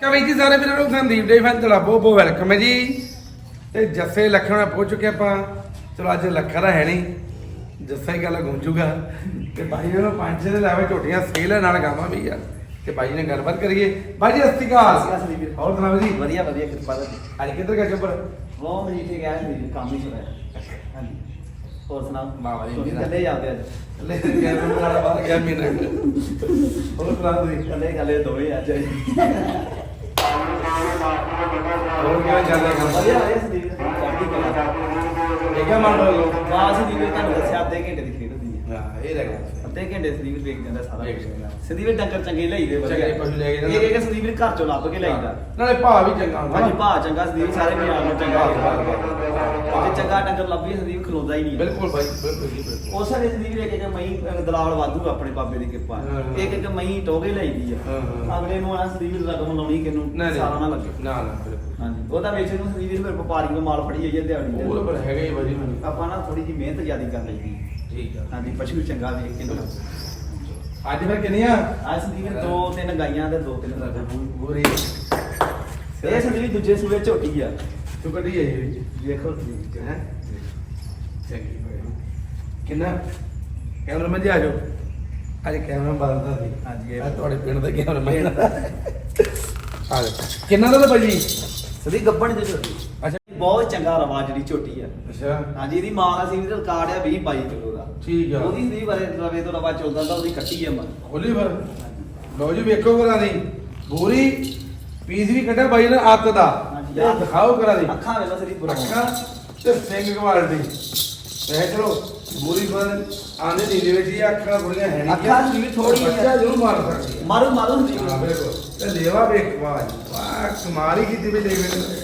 ਕਵੀ ਜੀ ਸਾਰੇ ਵੀਰਾਂ ਨੂੰ ਸੰਦੀਪ ਡੇ ਫੈਨ ਤੁਹਾਡਾ ਬਹੁਤ ਬਹੁਤ ਵੈਲਕਮ ਹੈ ਜੀ। ਤੇ ਜੱਸੇ ਲੱਖਾਂ ਨਾਲ ਪਹੁੰਚ ਚੁੱਕੇ ਆਪਾਂ। ਚਲੋ ਅੱਜ ਲੱਖਾਂ ਦਾ ਹੈ ਨਹੀਂ ਜੱਸਾ ਹੀ ਗੱਲ ਗੂੰਜੂਗਾ। ਤੇ ਬਾਈ ਨੂੰ ਪੰਜ ਦੇ ਲਾਵੇ ਝੋਟੀਆਂ ਸੇਲ ਹੈ ਨਾਲ ਗਾਵਾਂ ਵੀ ਆ। ਤੇ ਬਾਈ ਨੇ ਗੱਲਬਾਤ ਕਰੀਏ। ਬਾਈ ਜੀ ਅਸਤਿਕਾਰ ਸਤਿ ਸ਼੍ਰੀ ਅਕਾਲ। ਹੋਰ ਸੁਣਾਓ ਜੀ? ਵਧੀਆ ਵਧੀਆ ਕਿਰਪਾ ਦਾ ਅੱਜ ਕਿੱਧਰ ਗਿਆ ਚੁੱਪਰ ਬਹੁਤ ਮਜੀਠੇ ਗਿਆ ਸੀ ਕੰਮ ਹੀ ਚੁਰਿਆ ਹਾਂਜੀ। ਹੋਰ ਸੁਣਾਓ? ਵਾਹ ਤੁਸੀਂ ਵੀਰਾ। ਕੱਲੇ ਜਾਂਦੇ ਅੱਜ? ਲੈ ਗਿਆ ਮੈਂ ਬਾਹਰ ਗਿਆ ਮਹੀਨਾ। ਹੋਰ ਸੁਣਾਓ ਜੀ ਕੱਲੇ ਕੱਲੇ ਦੋਵੇਂ ਅੱਜ। ਹੋਰ ਕਿਵੇਂ ਚੱਲਦਾ ਕੰਮ? ਵਧੀਆ ਵਧੀਆ ਸੰਦੀਪ। ਚੜ੍ਹਦੀ ਕਲਾ ਠੀਕ ਹੈ ਮੰਨ ਲਓ ਬਾਅਦ ਸੰਦੀਪ ਤੁਹਾਨੂੰ ਦੱਸਿਆ ਅੱਧੇ ਘੰਟੇ ਦੀ ਖੇਡ ਹੁੰਦੀ ਹੈ। ਹਾਂ ਇਹ ਰਹਿ ਗਿਆ ਅੱਧੇ ਘੰਟੇ ਸੰਦੀਪ ਵੇਖ ਜਾਂਦਾ ਸਾਰਾ ਵੇਖ। ਜਾਂਦਾ। ਸੰਦੀਪ ਡੰਗਰ ਚੰਗੇ ਲਈਦੇ ਚੰਗੇ ਪਸ਼ੂ ਲੈ ਕੇ ਜਾਂਦਾ। ਇੱਕ ਇੱਕ ਸੰਦੀਪ ਘਰ ਚੋਂ ਲੱਭ ਕੇ ਲਈਦਾ ਨਾਲੇ ਭਾਅ ਵੀ ਚੰਗਾ ਹੁੰਦਾ ਹਾਂਜੀ ਭਾਅ ਚੰਗਾ ਸੰਦੀਪ ਸਾਰੇ ਪੰਜਾਬ ਨੂੰ ਚੰਗਾ ਵਾਹ। ਜੇ ਚੰਗਾ ਡੰਗਰ ਲੱਭੀ ਸੰਦੀਪ ਖਲੋਦਾ ਹੀ ਨਹੀਂ। ਬਿਲਕੁਲ ਭਾਈ ਬਿਲਕੁਲ ਜੀ ਬਿਲਕੁਲ ਉਸ ਵੇਲੇ ਸੰਦੀਪ ਇੱਕ ਇੱਕ ਮਈ ਦਲਾਲ ਵਾਧੂ ਆਪਣੇ ਬਾਬੇ ਦੀ ਕਿਰਪਾ ਹਾਂ, ਹਾਂ। ਇੱਕ ਇੱਕ ਮਈ ਟੋਗੇ ਲਈਦੀ ਆ ਹਾਂ, ਹਾਂ। ਅਗਲੇ ਨੂੰ ਆ ਸੰਦੀਪ ਰਕਮ ਲਾਉਣੀ ਕਿਨੂੰ ਨਾ ਸਾਰਾ ਨਾ ਲੱਗੇ ਨਾ ਨਾ ਬਿਲਕੁਲ ਹਾਂਜੀ ਉਹ ਤਾਂ ਵੇਚਣ ਨੂੰ ਸੰਦੀਪ ਫਿਰ ਵਪਾਰੀ ਨੂੰ ਮਾਲ ਫੜੀ ਜਾਈਏ ਦਿਹਾੜੀ ਉਹ ਦਾ ਪਰ ਹੈਗਾ ਹੀ ਭਾਜੀ ਮੈਨੂੰ ਆਪਾਂ ਨਾ ਥੋੜੀ ਜਿਹੀ ਮਿਹਨਤ ਜ਼ਿਆਦਾ ਕਰ ਲਈਦੀ ਠੀਕ ਆ। ਹਾਂਜੀ ਪਸ਼ੂ ਚੰਗਾ ਵੇਖ ਕੇ ਨਾ। ਅੱਜ ਫਿਰ ਕਿੰਨੀਆਂ? ਅੱਜ ਸੰਦੀਪ ਦੋ ਤਿੰਨ ਗਾਈਆਂ ਤੇ ਦੋ ਤਿੰਨ ਬੂਰੀ। ਇਹ ਸੰਦੀਪ ਦੂਜੇ ਸੂਏ ਝੋਟੀ ਆ। ਤੂੰ ਕੱਢੀ ਹੈ ਜੀ ਵੇਖੋ ਸੰਦੀਪ ਹੈ। ਚੰਗੀ ਭਾਈ ਕਿੰਨਾ? ਕੈਮਰਾ ਮੈਂ ਜੀ ਆ ਜਾਓ। ਅੱਜ ਕੈਮਰਾ ਬਦਲਦਾ ਸੀ। ਹਾਂਜੀ, ਇਹ- ਇਹ ਤੁਹਾਡੇ ਪਿੰਡ ਦਾ ਕੈਮਰਾ ਮੈਂ ਆ ਜਾ ਕਿੰਨਾ ਦਾ ਭਾਜੀ? ਸੰਦੀਪ ਗੱਬਣ ਦੀ ਝੋਟੀ। ਅੱਛਾ। ਬਹੁਤ ਚੰਗਾ ਰਵਾ ਜਿਹੜੀ ਝੋਟੀ ਆ। ਅੱਛਾ। ਹਾਂਜੀ ਇਹਦੀ ਮਾਂ ਦਾ ਸੀ ਰਿਕਾਰਡ ਆ 20 22 ਕਿਲੋ ਠੀਕ ਆ। ਉਹਦੀ ਸੰਦੀਪ ਬਾਰੇ ਰਵੇ ਤੋਂ ਰਵਾ ਚੱਲਦਾ ਤਾਂ ਉਹਦੀ ਕੱਟੀ ਆ ਮਾਂ ਖੋਲੀ ਫਿਰ। ਲਓ ਜੀ ਵੇਖੋ ਕਰਾ ਦੀ। ਬੂਰੀ ਪੀਸ ਵੀ ਕੱਢਿਆ ਬਾਈ ਨੇ ਅੱਤ ਦਾ। ਹਾਂਜੀ, ਇਹ ਦਿਖਾਓ ਕਰਾ ਦੀ। ਅੱਖਾਂ ਵੇਲਾ ਸਰੀ ਬੁਰਾ ਅੱਖਾਂ ਤੇ ਸਿੰਘ ਕੁਆਲਿਟੀ ਇਹ ਚਲੋ ਬੂਰੀ ਪਰ ਆਨੇ ਦੀ ਦੇ ਵਿੱਚ ਹੀ ਅੱਖਾਂ ਬੁਰੀਆਂ ਹੈ ਨਹੀਂ ਅੱਖਾਂ ਦੀ ਵੀ ਥੋੜ੍ਹੀ ਜਿਹੀ ਬੱਚਾ ਜ਼ਰੂਰ ਮਾਰ ਸਕਦੀ। ਹੈ ਮਾਰੂ ਮਾਰੂ ਹੁੰਦੀ ਹਾਂ ਬਿਲਕੁਲ। ਤੇ ਲੇਵਾ ਵੇਖ ਵਾਹ ਜੀ, ਵਾਹ ਕਮਾਲ ਹੀ ਕੀਤੀ ਵੀ ਦੇਵੇ ਨੇ।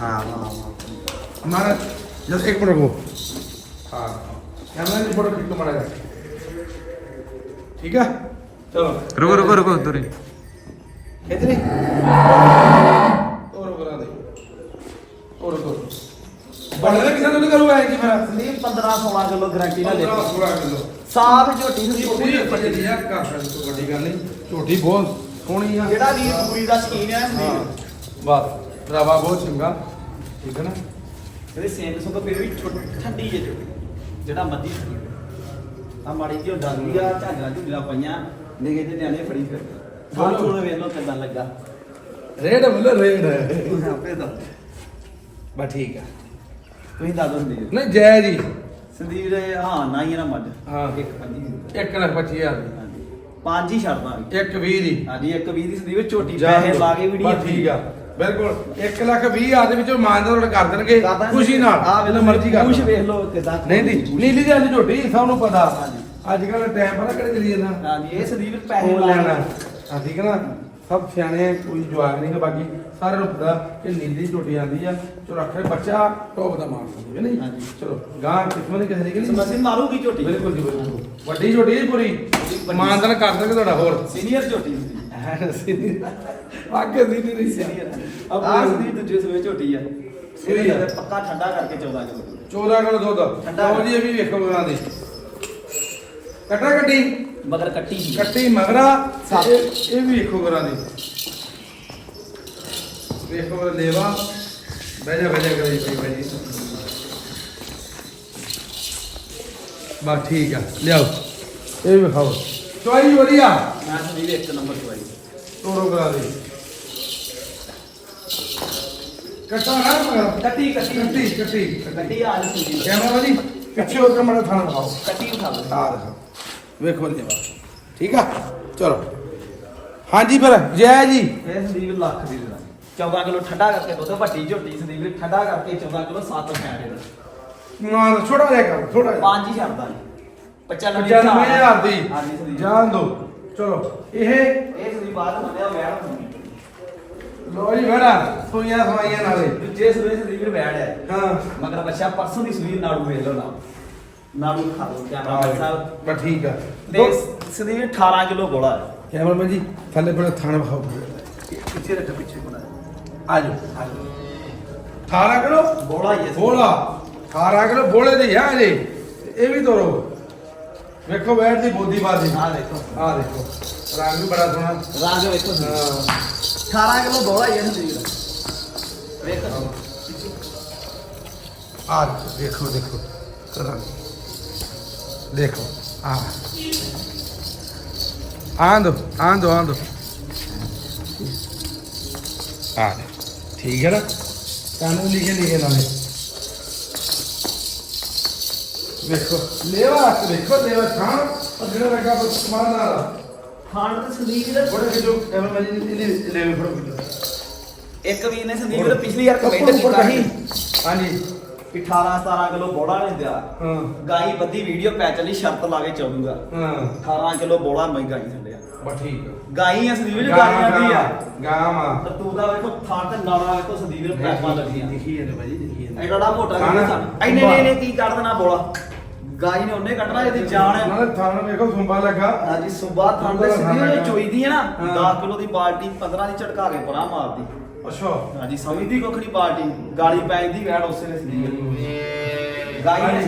ਹਾਂ ਹਾਂ ਮਾਰਾ ਜਸ ਇੱਕ ਮਿੰਟ ਰੁਕੋ ਹਾਂ ਕੈਮਰਾ ਦੀ ਫੋਟੋ ਖਿੱਚ ਮਾਰਾ ਜਾ ਠੀਕ ਹੈ ਚਲੋ ਰੁਕੋ ਰੁਕੋ ਰੁਕੋ ਤੁਰੇ ਖਿੱਚ ਲਈ ਹੋਰ ਕਰਾ ਦੇ ਹੋਰ ਕਰੋ ਬੜਾ ਕਿੰਨਾ ਤੁਹਾਨੂੰ ਕਰੂਗਾ ਇਹ ਕੀ ਫਿਰ ਸੰਦੀਪ 15 16 ਕਿਲੋ ਗਾਰੰਟੀ ਨਾਲ ਦੇ 16 ਕਿਲੋ ਸਾਫ਼ ਝੋਟੀ ਛੋਟੀ ਪੂਰੀ ਜਿਹੀ ਪੱਟੀ ਯਾਰ ਕਰ ਸਕਦੀ ਕੋਈ ਵੱਡੀ ਗੱਲ ਨਹੀਂ ਝੋਟੀ ਬਹੁਤ ਸੋਹਣੀ ਆ ਜਿਹੜਾ ਵੀਰ ਪੂਰੀ ਦਾ ਸ਼ਕੀਨ ਹੈ ਹਾਂ ਸੰਦੀਪ ਬਸ ਰਵਾ ਬਹੁਤ ਚੰਗਾ ਠੀਕ ਹੈ ਨਾ ਇਹਦੇ ਸੇਮ ਸੁੱਕ ਫਿਰ ਵੀ ਛੋਟੀ ਠੰਡੀ ਹੈ ਝੋਟੀ ਜਿਹੜਾ ਮੱਦੀ ਆ ਮਾੜੀ ਜਿਹੀ ਡਰਦੀ ਆ ਝਾਂਗਾਂ ਝੁੱਲੀਆਂ ਪਈਆਂ ਨਿਗੇ ਤੇ ਨਿਆਣੇ ਫੜੀ ਫਿਰ ਸਾਹ ਚੋਣ ਵੇਖ ਲੋ ਕਿਦਾਂ ਲੱਗਾ। ਰੇਡ ਬੋਲ ਰੇਡ ਆਪੇ ਤਾਂ ਬਾ ਠੀਕ ਆ। ਤੁਸੀਂ ਦੱਸ ਦੋ ਸੰਦੀਪ। ਨਹੀਂ ਜੈ ਜੀ। ਸੰਦੀਪ ਦੇ ਹਾਂ ਨਾ ਹੀ ਨਾ ਮੱਝ। ਹਾਂ। ਇੱਕ ਪੰਜੀ ਇੱਕ ਲੱਖ ਪੱਚੀ ਹਜ਼ਾਰ ਦੀ। ਹਾਂਜੀ। ਪੰਜ ਹੀ ਛੱਡ ਦਾਂਗੇ ਇੱਕ 20 ਦੀ। ਹਾਂਜੀ ਇੱਕ 20 ਦੀ ਸੰਦੀਪ ਝੋਟੀ ਪੈਸੇ। ਲਾ ਕੇ ਵੀ ਨਹੀਂ ਬਸ ਠੀਕ ਆ। ਬਿਲਕੁਲ। 1 ਲੱਖ 20 ਹਜ਼ਾਰ ਦੇ ਵਿੱਚੋਂ ਮਾਨਦਾਰ ਕਰ ਦੇਣਗੇ ਖੁਸ਼ੀ ਨਾਲ ਆ ਜਿੰਨਾ ਮਰਜ਼ੀ ਕਰ ਲਓ। ਵੇਖ ਲੋ ਕਿਦਾਂ ਨਹੀਂ ਦੀ ਨੀਲੀ ਦੀ ਅੱਜ ਝੋਟੀ ਸਭ ਨੂੰ ਪਤਾ। ਅੱਜ ਕੱਲ ਟਾਈਮ ਪਤਾ ਕਿਹੜੇ ਚਲੀ ਜਾਂਦਾ। ਹਾਂਜੀ ਇਹ ਸੰਦੀਪ ਪੈਸੇ ਲੈਣਾ। ਹਾਂ ਠੀਕ ਨਾ? ਸਭ ਸਿਆਣੇ ਆ, ਕੋਈ ਜਵਾਬ ਨਹੀਂ ਹੈ ਬਾਕੀ। ਸਾਰਿਆਂ ਨੂੰ ਪਤਾ ਕਿ ਨੀਲੀ ਝੋਟੀ ਆਂਦੀ ਆ ਚਲੋ ਰੱਖੇ ਬੱਚਾ ਟੋਪ ਦਾ ਮਾਰ ਹੈ ਨਹੀਂ ਹਾਂਜੀ। ਚਲੋ ਗਾਂ ਕਿਸਮ ਦੀ ਕਿਸੇ ਦੀ ਨਹੀਂ? ਸਮਸੀ ਮਾਰੂਗੀ ਝੋਟੀ। ਬਿਲਕੁਲ ਜੀ ਬਿਲਕੁਲ। ਵੱਡੀ ਝੋਟੀ ਹੈ ਪੂਰੀ। ਮਾਨਦਾਨ ਕਰ ਦੇਣਗੇ ਤੁਹਾਡਾ ਹੋਰ। ਸੀਨੀਅਰ ਝੋਟੀ ਸੰਦੀਪ ਵਾਕੇ ਦੀ ਨਹੀਂ ਸੀਨੀਅਰ ਸੀਨੀਅਰ ਆ ਸੰਦੀਪ ਦੂਜੇ ਸੂਏ ਝੋਟੀ ਆ। ਸਹੀ ਆ। ਇਹਦੇ ਪੱਕਾ ਠੰਡਾ ਕਰਕੇ 14 ਕਿਲੋ 14 ਕਿਲੋ ਦੁੱਧ ਠੰਡਾ। ਲਓ ਜੀ ਇਹ ਵੀ ਵੇਖੋ ਗਾਂ ਦੀ। ਕਟਾ ਕੱਟੀ? ਮਗਰ ਕੱਟੀ ਹੀ ਕੱਟੀ ਮਗਰਾ। ਸੱਤ। ਇਹ ਇਹ ਵੀ ਵੇਖੋ ਗਾਂ ਦੀ। ਵੇਖੋ ਲੇਵਾ। ਬਹਿ ਜਾ ਬਹਿ ਜਾ ਕਰੀ ਭਾਈ ਭਾਈ ਬਸ ਠੀਕ ਆ। ਲਿਆਓ। ਇਹ ਵੀ ਖਾਓ। ਚੋਈ ਵਧੀਆ। ਮੈਂ ਸੰਦੀਪ ਇੱਕ ਨੰਬਰ ਚਵਾਈ ਤੋੜੋ ਕਰਾ ਦੇ। ਕੱਟਾ ਨਾ ਮਗਰ ਕੱਟੀ ਕੱਟੀ। ਕੱਟੀ ਕੱਟੀ। ਕੱਟੀ ਆ ਜੀ ਸੰਦੀਪ ਕੈਮਰਾ ਵਾਲੀ ਪਿੱਛੇ ਹੋ ਕੇ ਮੜਾ ਥਾਣਾ ਦਿਖਾਓ। ਕੱਟੀ ਉਠਾ ਲਓ ਆ ਦਿਖਾਓ ਵੇਖੋ ਲੇਵਾ ਠੀਕ ਆ? ਚਲੋ। ਹਾਂਜੀ ਫਿਰ ਜੈ ਜੀ। ਇਹ ਸੰਦੀਪ ਲੱਖ ਦੀ ਦੇਣਾ। 14 ਕਿਲੋ ਠੰਡਾ ਕਰਕੇ ਦੁੱਧ ਵੱਡੀ ਝੋਟੀ ਸੰਦੀਪ ਨੇ ਠੰਡਾ ਕਰਕੇ 14 ਕਿਲੋ 7 ਫੈਟ ਇਹਦਾ ਨਾ ਛੋਟਾ ਜਿਹਾ ਕਰ ਥੋੜਾ ਜਿਹਾ। ਪੰਜ ਹੀ ਛੱਡਦਾ ਜੀ। 95 95000 ਦੀ। ਹਾਂਜੀ ਸੰਦੀਪ ਜਾਣ ਦੋ। ਚਲੋ ਇਹ ਇਹ ਸੰਦੀਪ ਬਾਅਦ ਮੰਨਿਆ ਵੈੜ ਹੁੰਦੀ ਲੋ ਜੀ ਬੜਾ ਸੋਈਆਂ ਸਵਾਈਆਂ ਨਾਲੇ। ਦੂਜੇ ਸੂਏ ਸੰਦੀਪ ਨੇ ਵੈੜ ਹੈ। ਹਾਂ। ਮਗਰ ਬੱਚਾ ਪਰਸੋਂ ਦੀ ਸੂਈ ਨਾੜੂ ਵੇਖ ਲਓ ਨਾ ਨਾੜੂ ਖਾ ਲਓ ਕੈਮਰਾ ਹਾਂ ਸਾਹਿਬ। ਬਸ ਠੀਕ ਆ। ਤੇ ਸੰਦੀਪ 18 ਕਿਲੋ ਗੋਲਾ ਹੈ। ਕੈਮਰਾਮੈਨ ਜੀ ਥੱਲੇ ਬੜਾ ਥਾਣਾ ਵਿਖਾਓ ਪਿੱਛੇ ਰੱਖ ਪਿੱਛੇ ਬਣਾ ਆ ਜਾਓ। ਆ ਜਾਓ। 18 ਕਿਲੋ? ਗੋਲਾ ਹੀ ਹੈ ਬੋਲਾ 18 ਕਿਲੋ ਬੋਲੇ ਦੇ ਆ ਜੇ ਇਹ ਵੀ ਤੋਰੋ। ਵੇਖੋ ਬੈਠ ਦੀ ਬੋਦੀ ਬਾਦੀ ਆ ਦੇਖੋ। ਆ ਦੇਖੋ। ਰੰਗ ਵੀ ਬੜਾ ਸੋਹਣਾ। ਰੰਗ ਵੇਖੋ ਸੰਦੀਪ ਹਾਂ। 18 ਕਿਲੋ ਬੋਲਾ ਹੀ ਹੈ ਸੰਦੀਪ ਵੇਖੋ। ਆ ਦੇਖੋ ਦੇਖੋ ਕਰਾਂ। ਦੇਖੋ। ਆ ਆਂਦੋ ਆਂਦੋ ਆਂਦੋ ਆ। ਠੀਕ ਹੈ ਨਾ? ਕਾਨੂੰ ਲਿਖੇ ਲਿਖੇ ਨਾਲੇ ਵੇਖੋ। ਲੇਵਾ ਦੇਖੋ ਲੇਵਾ ਖਾਣ। ਜਿਹੜਾ ਲੱਗਾ ਬਸ ਸਮਾਨ ਨਾਲ ਖਾਣ ਤੇ ਸੰਦੀਪ ਦੇ ਬੜੇ ਜੋ ਐਵੇਂ ਮੈਂ ਇਹਨੇ ਲੈਵੇ ਫੜੋ ਇੱਕ ਵੀਰ ਨੇ ਸੰਦੀਪ ਨੇ ਪਿਛਲੀ ਵਾਰ ਕਮੈਂਟ ਕੀਤਾ ਸੀ। ਹਾਂਜੀ। ਕਿ 18 17 ਕਿਲੋ ਬੋੜਾ ਨਹੀਂ ਦਿਆ। ਹਾਂ। ਗਾਈ ਬੱਦੀ ਵੀਡੀਓ ਪੈ ਚੱਲੀ ਸ਼ਰਤ ਲਾ ਕੇ ਚਾਹੂਗਾ ਹਾਂ। 18 ਕਿਲੋ ਬੋੜਾ ਮੈਂ ਗਾਈ ਥੱਲੇ ਆ। ਬਸ ਠੀਕ ਗਾਈ ਆ ਸੰਦੀਪ ਜੀ ਗਾਈਆਂ ਦੀ ਆ। ਗਾਂ ਤੇ ਤੂੰ ਦਾ ਵੇਖੋ ਥਾਂ ਤੇ ਨਾਲਾ ਵੇਖੋ ਸੰਦੀਪ ਨੇ ਪੈਪਾਂ ਲੱਗੀਆਂ। ਦਿਖੀ ਜਾਂਦੇ ਭਾਜੀ ਦਿਖੀ ਜਾਂਦੇ। ਐਡਾ ਮੋਟਾ ਨਹੀਂ ਸਾਨੂੰ। ਐਨੇ ਨੇ ਨੇ ਕੀ ਕੱਢ ਦੇਣਾ ਬੋਲਾ ਗਾਈ ਨੇ ਉਹਨੇ ਕੱਢਣਾ ਇਹਦੀ ਜਾਨ ਹੈ ਨਾਲੇ ਥਾਣ ਵੇਖੋ ਸੁੰਬਾ ਲੱਗਾ ਹਾਂਜੀ ਸੁਬਾ ਥਾਂ ਤੇ ਸੰਦੀਪ ਨੇ ਚੋਈਦੀ ਹੈ ਨਾ ਹਾਂ। 10 ਕਿਲੋ ਦੀ ਬਾਲਟੀ 15 ਦੀ ਝਟਕਾ ਕੇ ਪਰਾਂ ਮਾਰਦੀ ਅੱਛਾ ਹਾਂਜੀ ਸਮਝਦੀ ਕੁੱਖ ਨਹੀਂ ਪਾਰਟੀ ਗਾਲੀ ਪੈ ਜਾਂਦੀ ਵੈੜ ਉਸੇ ਨੇ ਸੰਦੀਪ ਗਾਈ ਨੇ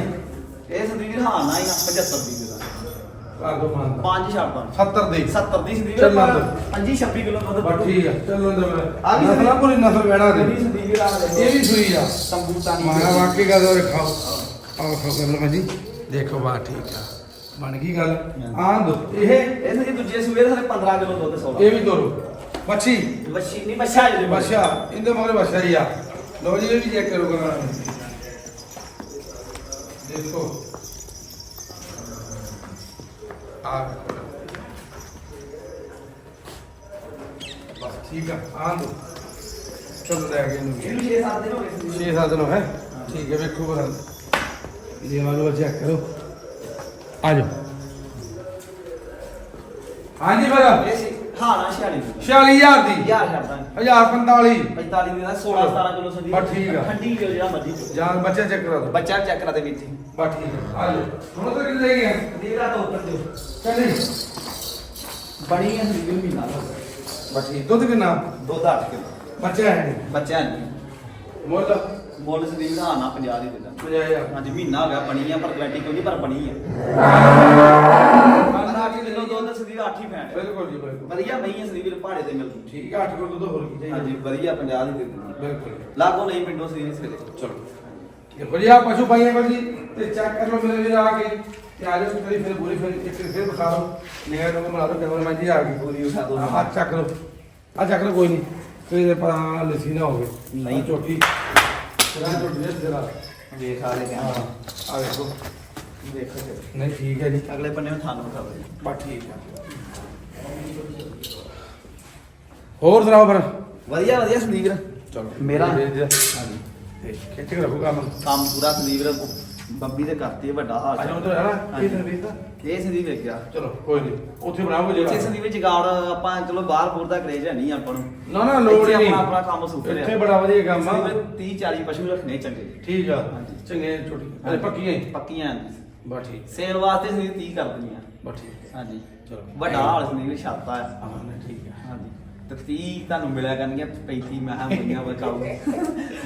ਇਹ ਸੰਦੀਪ ਹਾਂ ਨਾ ਹੀ 75 ਦੀ ਦਾ ਕਰ ਦੋ ਮੰਨ ਪੰਜ ਛੱਡ ਦਾਂ 70 ਦੀ 70 ਦੀ ਸੰਦੀਪ ਚੱਲਣ ਦਿਓ। 25 26 ਕਿਲੋ ਦੁੱਧ ਬਸ ਠੀਕ ਆ ਚੱਲਣ ਦੇ ਆ ਵੀ ਨਸਲਾਂ ਪੂਰੀ ਨਸਲ ਵੇੜਾ ਦੇ ਇਹ ਸੰਦੀਪ ਦਾ ਇਹ ਵੀ ਸੂਈ ਆ ਤੰਬੂਤਾ ਮਾਰਾ ਵਾਕਈ ਗੱਲ ਉਹ ਖਾਓ ਆਓ ਖਾਓ ਕਰ ਲਓ ਭਾਜੀ ਦੇਖੋ ਬਾ ਠੀਕ ਆ। ਬਣ ਗਈ ਗੱਲ। ਆਂ ਦੋ। ਇਹ ਇਹ ਸੰਦੀਪ ਦੂਜੇ ਸੂਏ ਦੇ ਥਲੇ 15 ਕਿਲੋ ਦੁੱਧ ਸੋਲਾ ਇਹ ਵੀ ਦੋਰੋ ਮੱਛੀ। ਬੱਛੀ ਨਹੀਂ ਬੱਛਾ ਜਿਹੜੇ ਬੱਛਾ ਇਹਦੇ ਮਗਰ ਬੱਛਾ ਹੀ ਆ। ਲੋ ਜੀ ਇਹ ਵੀ ਚੈੱਕ ਕਰੋ ਕਰਾਂ। ਦੇਖੋ। ਆ ਬਸ ਠੀਕ ਆ। ਆਂ ਦੋ। ਚਲੋ ਲੈ ਇਹਨੂੰ। ਇਹਨੂੰ 6 7 ਦਿਨ ਹੋ ਗਏ। ਸੰਦੀਪ 6 7 ਨੂੰ ਹੈ ਠੀਕ ਹੈ ਵੇਖੋ ਬਰਾ ਇਹ ਵਾਲੋ ਚੈੱਕ ਕਰੋ। ਆ ਜਾਓ। ਹਾਂਜੀ ਬਰਾ ਇਹ ਸੀ ਹਾਂ ਨਾ 46 ਦੀ। 46000 ਦੀ। ਯਾਰ ਛੱਡਦਾ 1045 45 ਦੀ ਦਾ 16 17 ਕਿਲੋ ਸੰਦੀਪ ਬਸ ਠੀਕ ਆ। ਠੰਡੀ ਜੋ ਜਿਹੜਾ ਮਰਜ਼ੀ ਚੋ। ਜਾਨ ਬੱਚਾ ਚੈੱਕ ਕਰਾ ਦੋ ਬੱਚਾ ਚੈੱਕ ਕਰਾ ਦੇ ਵਿੱਚ ਹੀ। ਬਸ ਠੀਕ ਹੈ ਆ ਜਾਓ। ਹੁਣ ਤੱਕ ਲੈ ਗਏ? ਸੰਦੀਪ ਦਾ ਤੋਂ ਉੱਤਰ ਦਿਓ। ਚੱਲੀ ਬਣੀ ਹੈ ਸੰਦੀਪ ਮਹੀਨਾ ਦਾ। ਬਸ ਠੀਕ। ਦੁੱਧ ਕਿੰਨਾ? ਦੁੱਧ 8 ਕਿਲੋ। ਬੱਚਾ ਹੈ ਨਹੀਂ ਬੱਚਾ ਨਹੀਂ ਮੁੱਲ ਮੁੱਲ ਸੰਦੀਪ ਦਾ ਨਾ 50 ਦੀ ਦਿੰਦਾ 50000 ਹਾਂਜੀ ਮਹੀਨਾ ਹੋ ਗਿਆ ਬਣੀ ਆ ਪਰ ਗਾਰੰਟੀ ਕੋਈ ਨਹੀਂ ਪਰ ਬਣੀ ਆ। ਆ 8 ਕਿਲੋ ਦੁੱਧ ਸੰਦੀਪ 8 ਹੀ ਫੈਂਟ ਬਿਲਕੁਲ ਜੀ ਬਿਲਕੁਲ। ਵਧੀਆ ਮਈ ਹੈ ਸੰਦੀਪ ਪਹਾੜੇ ਤੇ ਮਿਲਦੀ ਠੀਕ ਹੈ 8 ਕਿਲੋ ਦੁੱਧ ਹੋਰ ਕੀ ਚਾਹੀਦਾ? ਹਾਂਜੀ ਵਧੀਆ 50 ਦੀ ਦੇ ਬਿਲਕੁਲ। ਲਾਗੋ ਨਹੀਂ ਪਿੰਡੋਂ ਸੰਦੀਪ ਸਵੇਰੇ। ਚਲੋ। ਦੇਖੋ ਜੀ ਆ ਪਸ਼ੂ ਪਾਈਆਂ ਕੋ ਜੀ ਤੇ ਚੈੱਕ ਕਰ ਲਓ ਮੇਰੇ ਵੀਰ ਆ ਕੇ। ਤੇ ਆ ਜਾਓ ਕਰੀ ਫਿਰ ਪੂਰੀ ਫਿਰ ਇੱਕ ਫਿਰ ਦਿਖਾ ਲਓ ਨਿਗਾਹ ਨੂੰ ਬਣਾ ਲਓ ਕੈਮਰਾਮੈਨ ਜੀ ਆ ਗਈ। ਪੂਰੀ ਉਠਾ ਦਿਓ। ਆ ਚੱਕ ਲਓ ਆ ਚੱਕ ਲਓ ਕੋਈ ਨਹੀਂ। ਕੋਈ ਇਹਦੇ ਪਾ ਲਸੀ ਨਾ ਹੋਵੇ। ਨਹੀਂ। ਝੋਟੀ। ਤੇਰਾ ਝੋਟੀ ਦੇ ਤੇਰਾ। ਵੇਖ ਆ ਲੈ ਹਾਂ। ਆ ਵੇਖੋ। ਦੇਖੋ ਜੀ। ਨਹੀਂ ਠੀਕ ਹੈ ਜੀ। ਅਗਲੇ ਬੰਨੇ ਨੂੰ ਉਠਾਓ ਜੀ ਬਸ ਠੀਕ ਹੈ। ਹੋਰ ਸੁਣਾਓ ਫਿਰ? ਵਧੀਆ ਵਧੀਆ ਸੰਦੀਪ ਵੀਰ। ਚਲੋ। ਮੇਰਾ। ਹਾਂਜੀ। ਹਾਂਜੀ ਖਿੱਚ ਕੇ ਰੱਖੋ ਕੰਮ। ਕੰਮ ਪੂਰਾ ਸੰਦੀਪ ਵੀਰ। ਬੰਬੀ ਤੇ ਕਰਤੀ ਵੱਡਾ ਹਾਲ ਅੱਜ ਉਧਰ ਹੈ? ਨਾ ਇਹ ਦਿਨ ਵੇਖਦਾ ਇਹ ਸੰਦੀਪ ਵੇਖ ਗਿਆ। ਚਲੋ ਕੋਈ ਨਹੀਂ। ਉੱਥੇ ਬਣਾਓ ਇੱਥੇ ਜਿਹੜਾ ਸੰਦੀਪ ਵਿੱਚ ਗਾੜ ਆਪਾਂ ਚਲੋ ਬਾਹਰ ਬੂਰ ਦਾ ਕਰੇਜ ਹੈ ਨਹੀਂ ਆਪਾਂ ਨੂੰ। ਨਾ ਨਾ ਲੋੜ ਹੀ ਇੱਥੇ ਨਹੀਂ। ਆਪਣਾ ਆਪਣਾ ਕੰਮ ਸੁੱਕ ਰਿਹਾ। ਇੱਥੇ ਬੜਾ ਵਧੀਆ ਕੰਮ ਆ। 30 40 ਪਸ਼ੂ ਰੱਖਣੇ ਚੰਗੇ। ਠੀਕ ਆ। ਹਾਂਜੀ। ਚੰਗੇ ਛੋਟੀ। ਅਰੇ ਪੱਕੀਆਂ ਹੀ। ਪੱਕੀਆਂ ਬਾ ਠੀਕ। ਸੇਲ ਵਾਸਤੇ ਸੰਦੀਪ 30 ਕਰ ਦਿੰਦੀਆਂ। ਬਾ ਠੀਕ। ਹਾਂਜੀ। ਚਲੋ। ਵੱਡਾ ਹਾਲ ਸੰਦੀਪ ਛਾਤਾ ਹੈ ਹਾਂ ਨਾ ਠੀਕ ਆ। ਹਾਂਜੀ। ਤੇ 30 ਤੁਹਾਨੂੰ ਮਿਲਿਆ ਕਰਨਗੀਆਂ 35 ਮੈਂ ਹਾਂ ਮੁੰਡੀਆਂ ਵਰਕਾਉ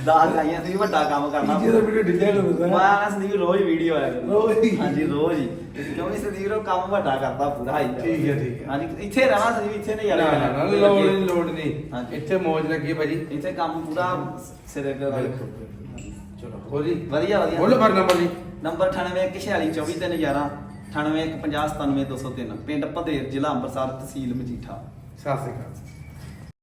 10 ਆਈਆਂ ਸੀ ਵੱਡਾ ਕੰਮ ਕਰਨਾ ਜਦੋਂ ਵੀਡੀਓ ਡਿਜ਼ਾਈਨ ਹੁੰਦਾ ਮੈਂ ਨਾ ਸੰਦੀਪ ਰੋਜ਼ ਵੀਡੀਓ ਆਇਆ ਕਰੂੰ। ਰੋਜ਼ ਹੀ? ਹਾਂਜੀ ਰੋਜ਼ ਹੀ। ਕਿਉਂਕਿ ਸੰਦੀਪ ਉਹ ਕੰਮ ਵੱਡਾ ਕਰਦਾ ਪੂਰਾ ਹੀ ਠੀਕ ਹੈ, ਠੀਕ ਹੈ। ਹਾਂਜੀ ਇੱਥੇ ਰਹਿਣਾ ਸੰਦੀਪ ਇੱਥੇ ਨਹੀਂ ਨਾ ਯਾਰ ਨਾ ਨਾ ਲੋੜ ਨਹੀਂ ਲੋੜ ਨਹੀਂ। ਹਾਂਜੀ। ਇੱਥੇ ਮੌਜ ਲੱਗੀ ਭਾਜੀ। ਇੱਥੇ ਕੰਮ ਪੂਰਾ ਸਿਰੇ ਤੇ ਬਿਲਕੁਲ। ਚਲੋ ਹੋ ਜੀ? ਵਧੀਆ ਵਧੀਆ। ਬੋਲੋ ਪਰ ਨੰਬਰ ਜੀ। ਨੰਬਰ 9816243011 9815079203 ਪਿੰਡ ਭਦੇਰ ਜ਼ਿਲ੍ਹਾ ਅੰਮ੍ਰਿਤਸਰ ਤਹਿਸੀਲ ਮਜੀਠਾ। ਸਤਿ ਸ਼੍ਰੀ ਅਕਾਲ।